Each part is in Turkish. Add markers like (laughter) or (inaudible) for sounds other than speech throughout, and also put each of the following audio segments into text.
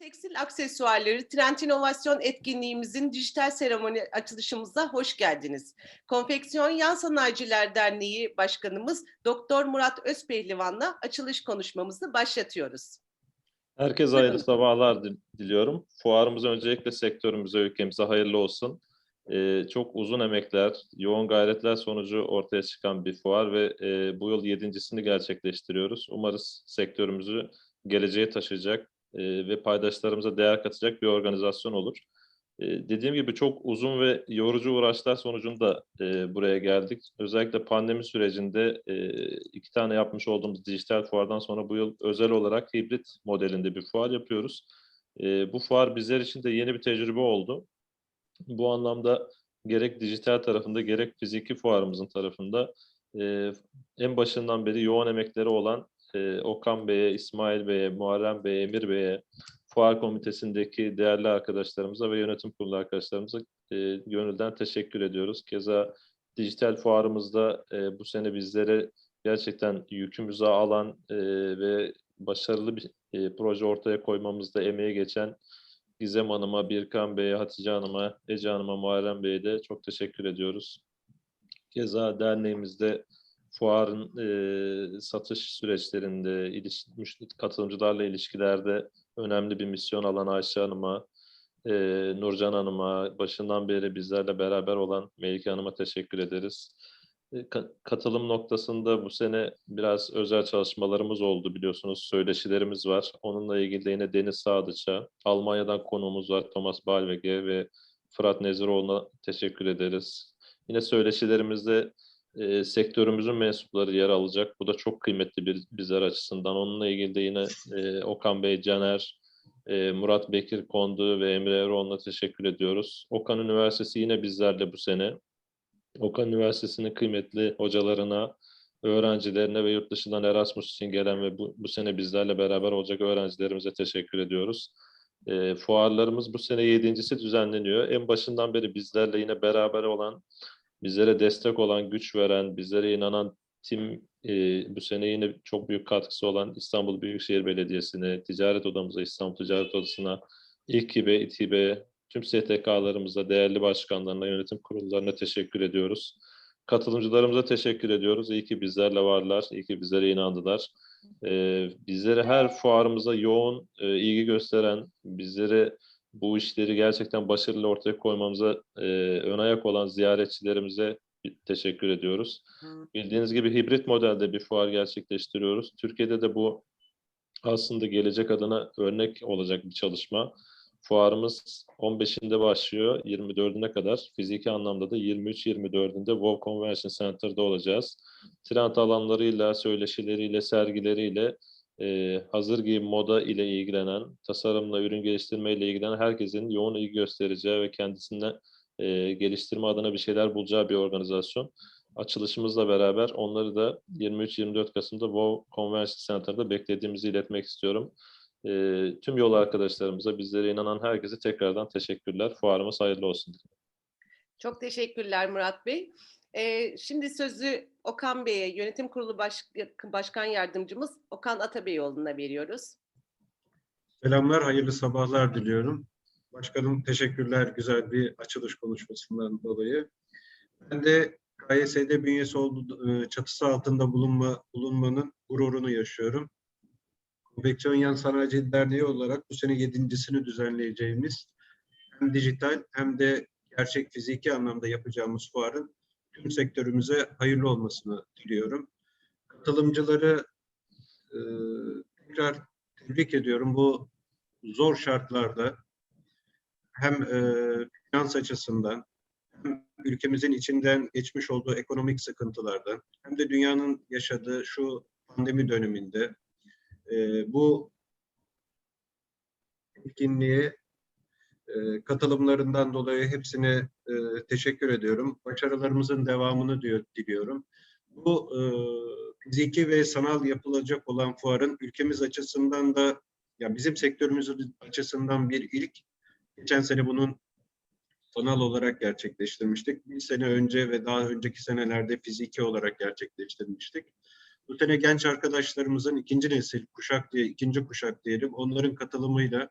Tekstil aksesuarları Trend İnovasyon etkinliğimizin dijital seremoni açılışımıza hoş geldiniz. Konfeksiyon Yan Sanayiciler Derneği Başkanımız Doktor Murat Özpehlivan'la açılış konuşmamızı başlatıyoruz. Herkese hayırlı sabahlar dil- diliyorum. Fuarımız öncelikle sektörümüze, ülkemize hayırlı olsun. Ee, çok uzun emekler, yoğun gayretler sonucu ortaya çıkan bir fuar ve e, bu yıl yedincisini gerçekleştiriyoruz. Umarız sektörümüzü geleceğe taşıyacak e, ve paydaşlarımıza değer katacak bir organizasyon olur. E, dediğim gibi çok uzun ve yorucu uğraşlar sonucunda e, buraya geldik. Özellikle pandemi sürecinde e, iki tane yapmış olduğumuz dijital fuardan sonra bu yıl özel olarak hibrit modelinde bir fuar yapıyoruz. E, bu fuar bizler için de yeni bir tecrübe oldu. Bu anlamda gerek dijital tarafında gerek fiziki fuarımızın tarafında e, en başından beri yoğun emekleri olan e, Okan Bey'e, İsmail Bey'e, Muharrem Bey'e, Emir Bey'e, fuar komitesindeki değerli arkadaşlarımıza ve yönetim kurulu arkadaşlarımıza e, gönülden teşekkür ediyoruz. Keza dijital fuarımızda e, bu sene bizlere gerçekten yükümüzü alan e, ve başarılı bir e, proje ortaya koymamızda emeği geçen Gizem Hanım'a, Birkan Bey'e, Hatice Hanım'a, Ece Hanım'a, Muharrem Bey'e de çok teşekkür ediyoruz. Keza derneğimizde fuarın e, satış süreçlerinde, iliş, katılımcılarla ilişkilerde önemli bir misyon alan Ayşe Hanım'a, e, Nurcan Hanım'a, başından beri bizlerle beraber olan Melike Hanım'a teşekkür ederiz. E, ka- Katılım noktasında bu sene biraz özel çalışmalarımız oldu biliyorsunuz. Söyleşilerimiz var. Onunla ilgili de yine Deniz Sadıç'a, Almanya'dan konuğumuz var Thomas Balvege ve Fırat Neziroğlu'na teşekkür ederiz. Yine söyleşilerimizde e, sektörümüzün mensupları yer alacak. Bu da çok kıymetli bir bizler açısından. Onunla ilgili de yine e, Okan Bey, Caner, e, Murat Bekir Kondu ve Emre Eroğlu'na teşekkür ediyoruz. Okan Üniversitesi yine bizlerle bu sene. Okan Üniversitesi'nin kıymetli hocalarına, öğrencilerine ve yurt dışından Erasmus için gelen ve bu, bu sene bizlerle beraber olacak öğrencilerimize teşekkür ediyoruz. E, fuarlarımız bu sene yedincisi düzenleniyor. En başından beri bizlerle yine beraber olan, bizlere destek olan, güç veren, bizlere inanan tim e, bu sene yine çok büyük katkısı olan İstanbul Büyükşehir Belediyesi'ne, Ticaret Odamıza, İstanbul Ticaret Odası'na, İKİB'e, İTİB'e, tüm STK'larımıza, değerli başkanlarına, yönetim kurullarına teşekkür ediyoruz. Katılımcılarımıza teşekkür ediyoruz. İyi ki bizlerle varlar, iyi ki bizlere inandılar. Ee, bizlere her fuarımıza yoğun e, ilgi gösteren, bizlere bu işleri gerçekten başarılı ortaya koymamıza e, ön ayak olan ziyaretçilerimize teşekkür ediyoruz. Bildiğiniz gibi hibrit modelde bir fuar gerçekleştiriyoruz. Türkiye'de de bu aslında gelecek adına örnek olacak bir çalışma. Fuarımız 15'inde başlıyor, 24'üne kadar. Fiziki anlamda da 23-24'ünde WoW Convention Center'da olacağız. Trend alanlarıyla, söyleşileriyle, sergileriyle e, hazır giyim moda ile ilgilenen, tasarımla, ürün geliştirme ile ilgilenen herkesin yoğun ilgi göstereceği ve kendisine e, geliştirme adına bir şeyler bulacağı bir organizasyon. Açılışımızla beraber onları da 23-24 Kasım'da WoW Convention Center'da beklediğimizi iletmek istiyorum. E, tüm yol arkadaşlarımıza, bizlere inanan herkese tekrardan teşekkürler. Fuarımız hayırlı olsun. Çok teşekkürler Murat Bey. Ee, şimdi sözü Okan Bey'e, Yönetim Kurulu Baş- Başkan Yardımcımız Okan Atabeyoğlu'na veriyoruz. Selamlar, hayırlı sabahlar diliyorum. Başkanım teşekkürler güzel bir açılış konuşmasından dolayı. Ben de KYS'de bünyesi olduğu e, çatısı altında bulunma, bulunmanın gururunu yaşıyorum. Konveksiyon Yan Sanayici Derneği olarak bu sene yedincisini düzenleyeceğimiz hem dijital hem de gerçek fiziki anlamda yapacağımız fuarın tüm sektörümüze hayırlı olmasını diliyorum. Katılımcıları e, tekrar tebrik ediyorum. Bu zor şartlarda hem e, finans açısından hem ülkemizin içinden geçmiş olduğu ekonomik sıkıntılardan hem de dünyanın yaşadığı şu pandemi döneminde e, bu etkinliğe e, katılımlarından dolayı hepsine e, teşekkür ediyorum. Başarılarımızın devamını diliyorum. Bu e, fiziki ve sanal yapılacak olan fuarın ülkemiz açısından da ya bizim sektörümüz açısından bir ilk. Geçen sene bunun sanal olarak gerçekleştirmiştik. Bir sene önce ve daha önceki senelerde fiziki olarak gerçekleştirmiştik. Bu sene genç arkadaşlarımızın ikinci nesil kuşak diye, ikinci kuşak diyelim, onların katılımıyla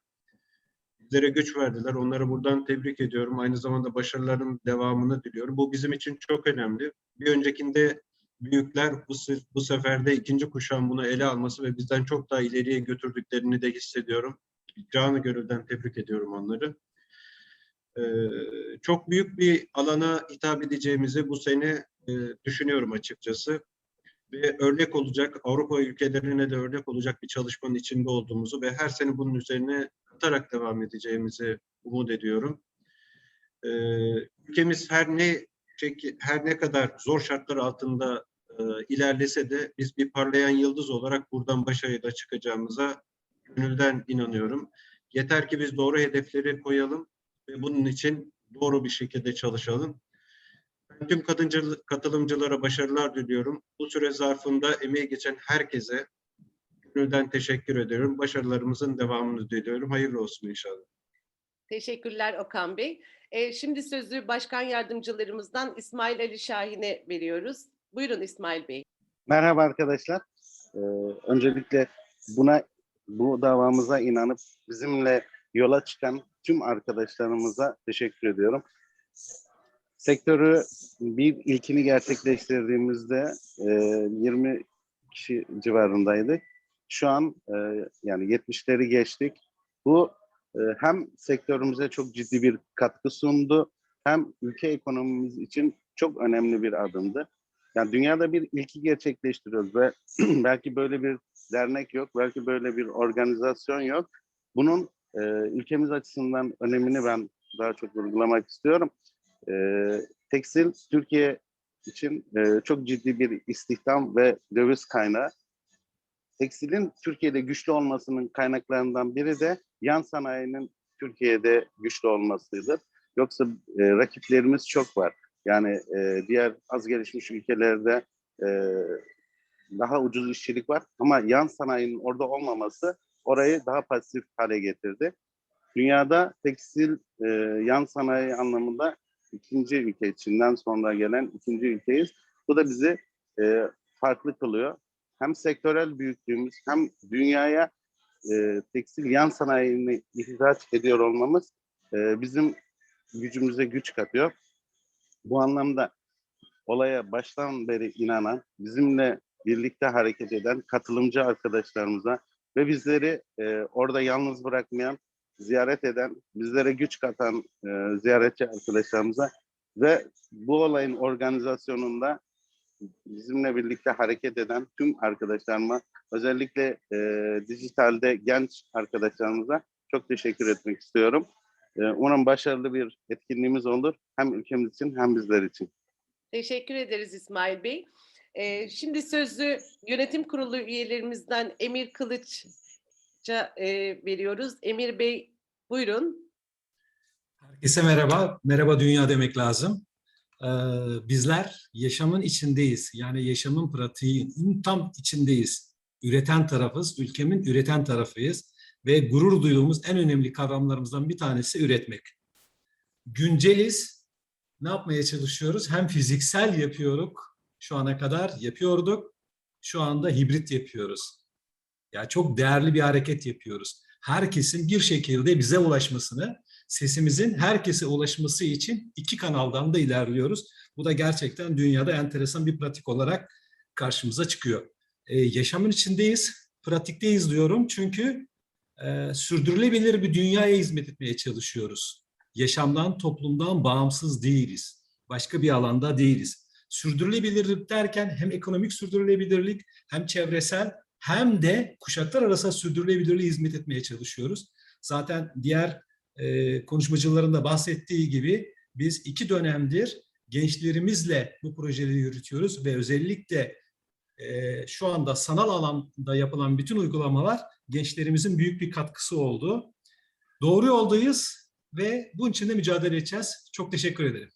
bizlere güç verdiler. Onları buradan tebrik ediyorum. Aynı zamanda başarıların devamını diliyorum. Bu bizim için çok önemli. Bir öncekinde büyükler bu, bu sefer de ikinci kuşağın bunu ele alması ve bizden çok daha ileriye götürdüklerini de hissediyorum. Canı gönülden tebrik ediyorum onları. Ee, çok büyük bir alana hitap edeceğimizi bu sene e, düşünüyorum açıkçası. Ve örnek olacak, Avrupa ülkelerine de örnek olacak bir çalışmanın içinde olduğumuzu ve her sene bunun üzerine katarak devam edeceğimizi umut ediyorum. Ülkemiz her ne her ne kadar zor şartlar altında e, ilerlese de biz bir parlayan yıldız olarak buradan başarıyla çıkacağımıza gönülden inanıyorum. Yeter ki biz doğru hedefleri koyalım ve bunun için doğru bir şekilde çalışalım. Ben tüm katılımcılara başarılar diliyorum. Bu süre zarfında emeği geçen herkese gönülden teşekkür ediyorum. Başarılarımızın devamını diliyorum. Hayırlı olsun inşallah. Teşekkürler Okan Bey. Ee, şimdi sözü başkan yardımcılarımızdan İsmail Ali Şahin'e veriyoruz. Buyurun İsmail Bey. Merhaba arkadaşlar. Ee, öncelikle buna bu davamıza inanıp bizimle yola çıkan tüm arkadaşlarımıza teşekkür ediyorum. Sektörü bir ilkini gerçekleştirdiğimizde e, 20 kişi civarındaydık. Şu an e, yani 70'leri geçtik. Bu e, hem sektörümüze çok ciddi bir katkı sundu hem ülke ekonomimiz için çok önemli bir adımdı. Yani dünyada bir ilki gerçekleştiriyoruz ve (clears throat) belki böyle bir dernek yok, belki böyle bir organizasyon yok. Bunun e, ülkemiz açısından önemini ben daha çok vurgulamak istiyorum. E, tekstil Türkiye için e, çok ciddi bir istihdam ve döviz kaynağı. Tekstilin Türkiye'de güçlü olmasının kaynaklarından biri de yan sanayinin Türkiye'de güçlü olmasıdır. Yoksa e, rakiplerimiz çok var. Yani e, diğer az gelişmiş ülkelerde e, daha ucuz işçilik var ama yan sanayinin orada olmaması orayı daha pasif hale getirdi. Dünyada tekstil e, yan sanayi anlamında ikinci ülke, Çin'den sonra gelen ikinci ülkeyiz. Bu da bizi e, farklı kılıyor. Hem sektörel büyüklüğümüz hem dünyaya e, tekstil yan sanayini ihraç ediyor olmamız e, bizim gücümüze güç katıyor. Bu anlamda olaya baştan beri inanan, bizimle birlikte hareket eden katılımcı arkadaşlarımıza ve bizleri e, orada yalnız bırakmayan, ziyaret eden, bizlere güç katan e, ziyaretçi arkadaşlarımıza ve bu olayın organizasyonunda bizimle birlikte hareket eden tüm arkadaşlarıma, özellikle e, dijitalde genç arkadaşlarımıza çok teşekkür etmek istiyorum. E, umarım başarılı bir etkinliğimiz olur. Hem ülkemiz için hem bizler için. Teşekkür ederiz İsmail Bey. Ee, şimdi sözü yönetim kurulu üyelerimizden Emir Kılıç'a e, veriyoruz. Emir Bey buyurun. Herkese merhaba. Merhaba dünya demek lazım. Bizler yaşamın içindeyiz. Yani yaşamın pratiğinin tam içindeyiz. Üreten tarafız, ülkemin üreten tarafıyız. Ve gurur duyduğumuz en önemli kavramlarımızdan bir tanesi üretmek. Günceliz. Ne yapmaya çalışıyoruz? Hem fiziksel yapıyoruz. Şu ana kadar yapıyorduk. Şu anda hibrit yapıyoruz. Ya çok değerli bir hareket yapıyoruz. Herkesin bir şekilde bize ulaşmasını, sesimizin herkese ulaşması için iki kanaldan da ilerliyoruz. Bu da gerçekten dünyada enteresan bir pratik olarak karşımıza çıkıyor. Ee, yaşamın içindeyiz, pratikteyiz diyorum çünkü e, sürdürülebilir bir dünyaya hizmet etmeye çalışıyoruz. Yaşamdan, toplumdan bağımsız değiliz. Başka bir alanda değiliz. Sürdürülebilirlik derken hem ekonomik sürdürülebilirlik hem çevresel hem de kuşaklar arası sürdürülebilirliğe hizmet etmeye çalışıyoruz. Zaten diğer e, konuşmacıların da bahsettiği gibi biz iki dönemdir gençlerimizle bu projeleri yürütüyoruz ve özellikle e, şu anda sanal alanda yapılan bütün uygulamalar gençlerimizin büyük bir katkısı oldu. Doğru yoldayız ve bunun için de mücadele edeceğiz. Çok teşekkür ederim.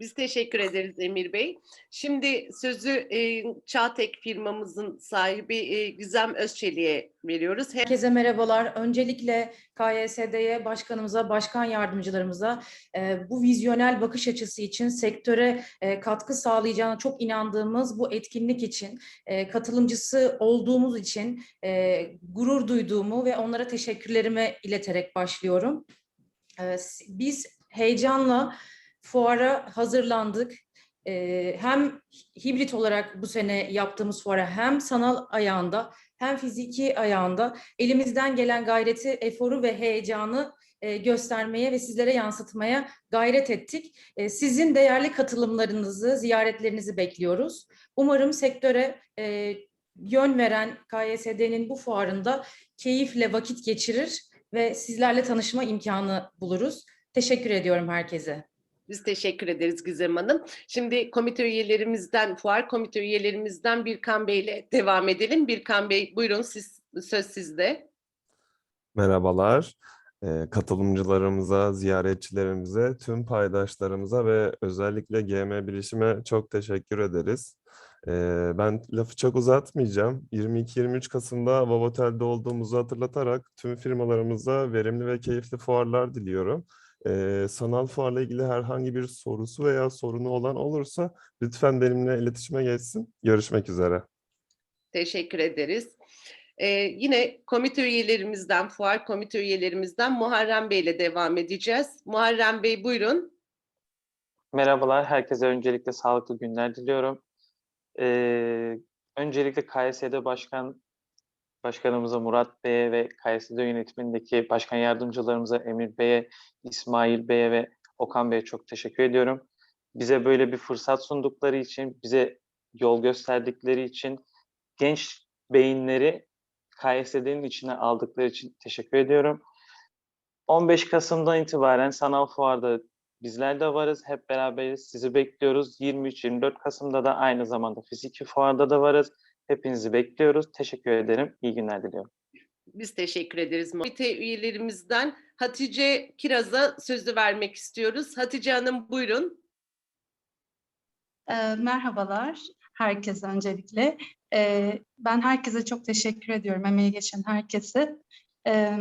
Biz teşekkür ederiz Emir Bey. Şimdi sözü e, Çağtek firmamızın sahibi e, Gizem Özçelik'e veriyoruz. Herkese merhabalar. Öncelikle KYSD'ye, başkanımıza, başkan yardımcılarımıza e, bu vizyonel bakış açısı için sektöre e, katkı sağlayacağına çok inandığımız bu etkinlik için, e, katılımcısı olduğumuz için e, gurur duyduğumu ve onlara teşekkürlerimi ileterek başlıyorum. S- Biz heyecanla fuara hazırlandık. Ee, Hem hibrit olarak bu sene yaptığımız fuara hem sanal ayağında hem fiziki ayağında elimizden gelen gayreti, eforu ve heyecanı e, göstermeye ve sizlere yansıtmaya gayret ettik. E, Sizin değerli katılımlarınızı, ziyaretlerinizi bekliyoruz. Umarım sektöre e, yön veren KYSD'nin bu fuarında keyifle vakit geçirir ve sizlerle tanışma imkanı buluruz. Teşekkür ediyorum herkese. Biz teşekkür ederiz Gizem Hanım. Şimdi komite üyelerimizden, fuar komite üyelerimizden Birkan Bey ile devam edelim. Birkan Bey buyurun siz, söz sizde. Merhabalar. Ee, katılımcılarımıza, ziyaretçilerimize, tüm paydaşlarımıza ve özellikle GM Bilişim'e çok teşekkür ederiz. Ee, ben lafı çok uzatmayacağım. 22-23 Kasım'da Vovotel'de olduğumuzu hatırlatarak tüm firmalarımıza verimli ve keyifli fuarlar diliyorum. Ee, sanal fuarla ilgili herhangi bir sorusu veya sorunu olan olursa lütfen benimle iletişime geçsin. Görüşmek üzere. Teşekkür ederiz. Ee, yine komite üyelerimizden, fuar komite üyelerimizden Muharrem Bey ile devam edeceğiz. Muharrem Bey buyurun. Merhabalar, herkese öncelikle sağlıklı günler diliyorum. Ee, öncelikle KSD Başkan Başkanımıza Murat Bey'e ve KSD yönetimindeki başkan yardımcılarımıza Emir Bey'e, İsmail Bey'e ve Okan Bey'e çok teşekkür ediyorum. Bize böyle bir fırsat sundukları için, bize yol gösterdikleri için, genç beyinleri KSD'nin içine aldıkları için teşekkür ediyorum. 15 Kasım'dan itibaren sanal fuarda bizler de varız. Hep beraberiz. Sizi bekliyoruz. 23-24 Kasım'da da aynı zamanda fiziki fuarda da varız. Hepinizi bekliyoruz. Teşekkür ederim. İyi günler diliyorum. Biz teşekkür ederiz. Komite üyelerimizden Hatice Kiraz'a sözü vermek istiyoruz. Hatice Hanım buyurun. Ee, Merhabalar herkese öncelikle. Ee, Ben herkese çok teşekkür ediyorum, emeği geçen herkese. Ee,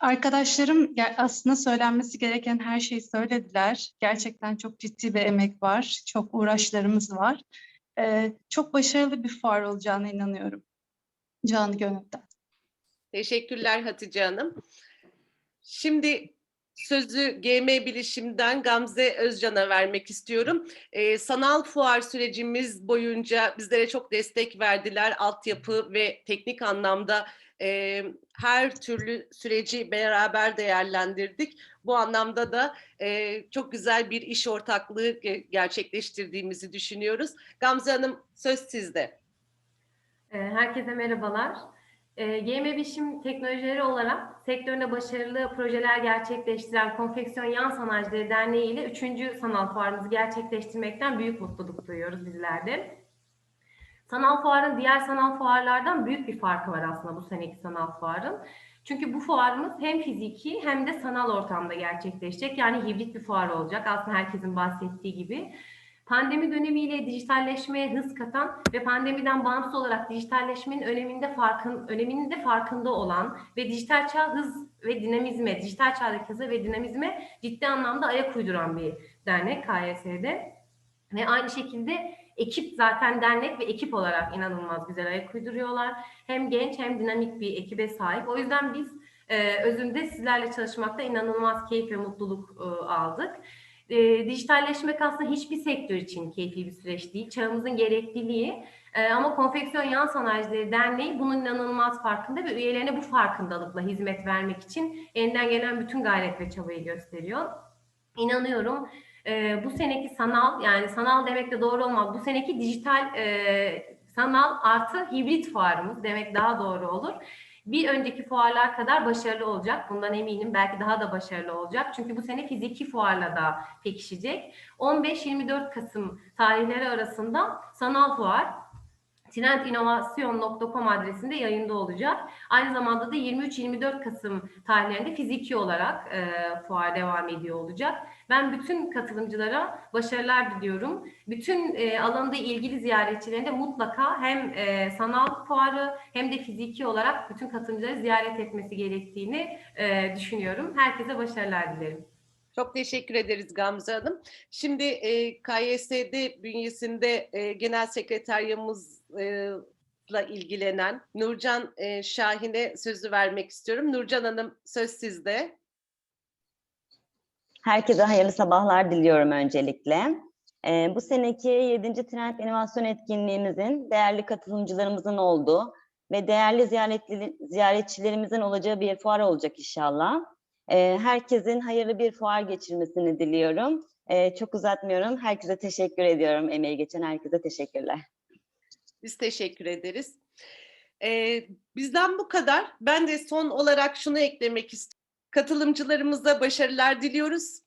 Arkadaşlarım aslında söylenmesi gereken her şeyi söylediler. Gerçekten çok ciddi bir emek var, çok uğraşlarımız var. Ee, Çok başarılı bir fuar olacağına inanıyorum. Canı gönülden. Teşekkürler Hatice Hanım. Şimdi sözü GM Bilişim'den Gamze Özcan'a vermek istiyorum. Ee, sanal fuar sürecimiz boyunca bizlere çok destek verdiler. Altyapı ve teknik anlamda e, her türlü süreci beraber değerlendirdik. Bu anlamda da e, çok güzel bir iş ortaklığı ge- gerçekleştirdiğimizi düşünüyoruz. Gamze Hanım söz sizde. Ee, Herkese merhabalar. Ee, GM Teknolojileri olarak sektöründe başarılı projeler gerçekleştiren Konfeksiyon Yan Sanayicileri Derneği ile 3. sanal fuarımızı gerçekleştirmekten büyük mutluluk duyuyoruz bizler de. Sanal fuarın diğer sanal fuarlardan büyük bir farkı var aslında bu seneki sanal fuarın. Çünkü bu fuarımız hem fiziki hem de sanal ortamda gerçekleşecek. Yani hibrit bir fuar olacak aslında herkesin bahsettiği gibi. Pandemi dönemiyle dijitalleşmeye hız katan ve pandemiden bağımsız olarak dijitalleşmenin öneminde farkın öneminin de farkında olan ve dijital çağ hız ve dinamizme, dijital çağdaki hıza ve dinamizme ciddi anlamda ayak uyduran bir dernek KYS'de. Ve aynı şekilde ekip zaten dernek ve ekip olarak inanılmaz güzel ayak uyduruyorlar. Hem genç hem dinamik bir ekibe sahip. O yüzden biz e, özünde sizlerle çalışmakta inanılmaz keyif ve mutluluk e, aldık. E, dijitalleşmek aslında hiçbir sektör için keyifli bir süreç değil. Çağımızın gerekliliği. E, ama Konfeksiyon Yan Sanayicileri Derneği bunun inanılmaz farkında ve üyelerine bu farkındalıkla hizmet vermek için elinden gelen bütün gayret ve çabayı gösteriyor. İnanıyorum e, bu seneki sanal yani sanal demek de doğru olmaz. Bu seneki dijital e, sanal artı hibrit fuarımız demek daha doğru olur. Bir önceki fuarlar kadar başarılı olacak. Bundan eminim. Belki daha da başarılı olacak. Çünkü bu sene fiziki fuarla da pekişecek. 15-24 Kasım tarihleri arasında sanal fuar trendinnovasyon.com adresinde yayında olacak. Aynı zamanda da 23-24 Kasım tarihlerinde fiziki olarak e, fuar devam ediyor olacak. Ben bütün katılımcılara başarılar diliyorum. Bütün e, alanda ilgili ziyaretçilerine mutlaka hem e, sanal fuarı hem de fiziki olarak bütün katılımcıları ziyaret etmesi gerektiğini e, düşünüyorum. Herkese başarılar dilerim. Çok teşekkür ederiz Gamze Hanım. Şimdi e, KYSD bünyesinde e, genel sekreteryamızla ilgilenen Nurcan e, Şahin'e sözü vermek istiyorum. Nurcan Hanım söz sizde. Herkese hayırlı sabahlar diliyorum öncelikle. Ee, bu seneki 7. Trend İnovasyon Etkinliğimizin değerli katılımcılarımızın olduğu ve değerli ziyaretçilerimizin olacağı bir fuar olacak inşallah. Herkesin hayırlı bir fuar geçirmesini diliyorum. Çok uzatmıyorum. Herkese teşekkür ediyorum. Emeği geçen herkese teşekkürler. Biz teşekkür ederiz. Bizden bu kadar. Ben de son olarak şunu eklemek istiyorum. Katılımcılarımıza başarılar diliyoruz.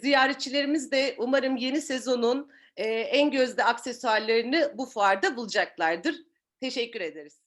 Ziyaretçilerimiz de umarım yeni sezonun en gözde aksesuarlarını bu fuarda bulacaklardır. Teşekkür ederiz.